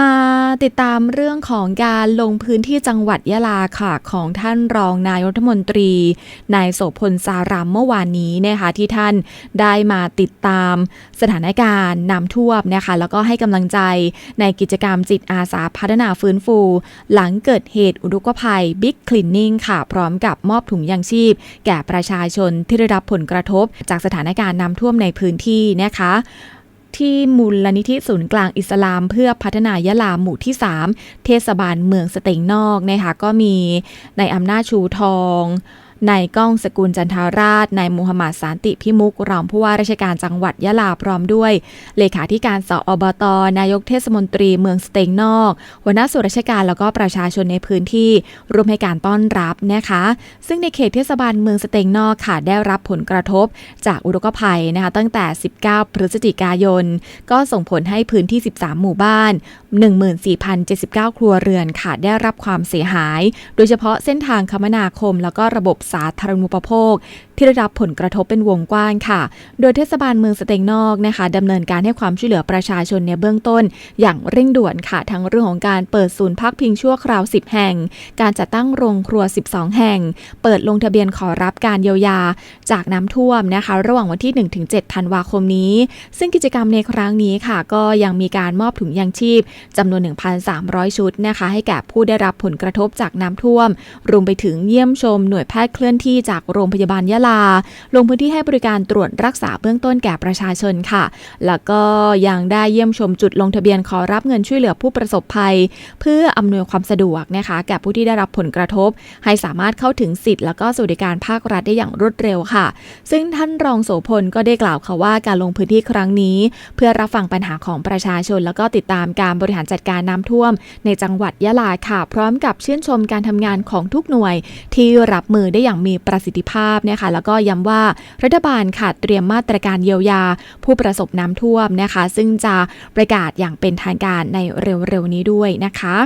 มาติดตามเรื่องของการลงพื้นที่จังหวัดยะลาค่ะของท่านรองนายรัฐมนตรี นายโสพลสารามเมื่อวานนี้นะคะที่ท่านได้มาติดตามสถานการณ์น้ำท่วมนะคะแล้วก็ให้กำลังใจในกิจกรรมจิตอาสาพัฒนาฟื้นฟู หลังเกิดเหตุอุทกภัยบิ๊กคลีนนิ่งค่ะ พร้อมกับมอบถุงยางชีพ แก่ประชาชนที่ได้รับผลกระทบ จากสถานการณ์น้ำท่วมในพื้นที่นะคะ ที่มูลนิธิศูนย์กลางอิสลาม เพื่อพัฒนายะลาหมู่ที่ 3 เทศบาลเมืองสเต็งนอกนะคะก็มีในอำนาจชูทอง นายก้องสกุลจันทาราชนายมูฮัมหมัดสานติพิมุกรองผู้ว่าราชการจังหวัดยะลาพร้อมด้วย เลขาธิการสอบต นายกเทศมนตรีเมืองสเตงนอกหัวหน้าส่วนราชการแล้วก็ประชาชนในพื้นที่ร่วมให้การต้อนรับนะคะ ซึ่งในเขตเทศบาลเมืองสเตงนอกค่ะได้รับผลกระทบจากอุทกภัยนะคะตั้งแต่ 19 พฤศจิกายน ก็ส่งผลให้พื้นที่ 13 หมู่บ้าน 14,079 ครัวเรือนค่ะได้รับความเสียหาย โดยเฉพาะเส้นทางคมนาคมแล้วก็ระบบสาธารณูปโภค ที่ได้รับผลกระทบเป็นวงกว้างค่ะ โดยเทศบาลเมืองสเตงนอกนะคะดำเนินการให้ความช่วยเหลือประชาชนในเบื้องต้น อย่างเร่งด่วนค่ะ ทั้งเรื่องของการเปิดศูนย์พักพิงชั่วคราว 10 แห่ง การจัดตั้งโรงครัว 12 แห่ง เปิดลงทะเบียนขอรับการเยียวยา จากน้ำท่วมนะคะ ระหว่างวันที่ 1-7 ธันวาคมนี้ ซึ่งกิจกรรมในครั้งนี้ค่ะ ก็ยังมีการมอบถุงยางชีพจำนวน 1,300 ชุดนะคะ ให้แก่ผู้ได้รับผลกระทบจากน้ำท่วม รวมไปถึงเยี่ยมชมหน่วยแพทย์ลื่อนที่จากโรงพยาบาลยะลา ลงพื้นที่ให้บริการตรวจรักษาเบื้องต้นแก่ประชาชนค่ะ แล้วก็ยังได้เยี่ยมชมจุดลงทะเบียนขอรับเงินช่วยเหลือผู้ประสบภัย เพื่ออำนวยความสะดวกนะคะแก่ผู้ที่ได้รับผลกระทบ ให้สามารถเข้าถึงสิทธิ์แล้วก็สวัสดิการภาครัฐได้อย่างรวดเร็วค่ะ ซึ่งท่านรองโสพลก็ได้กล่าวค่ะว่าการลงพื้นที่ครั้งนี้ เพื่อรับฟังปัญหาของประชาชน แล้วก็ติดตามการบริหารจัดการน้ำท่วม ในจังหวัดยะลาค่ะ พร้อมกับชื่นชมการทำงานของทุกหน่วย ที่รับมือได้อย่างอย่างมีประสิทธิภาพนะคะแล้วก็ย้ำว่ารัฐบาลค่ะเตรียมมาตรการเยียวยาผู้ประสบน้ำท่วมนะคะ ซึ่งจะประกาศอย่างเป็นทางการในเร็วๆนี้ด้วยนะคะ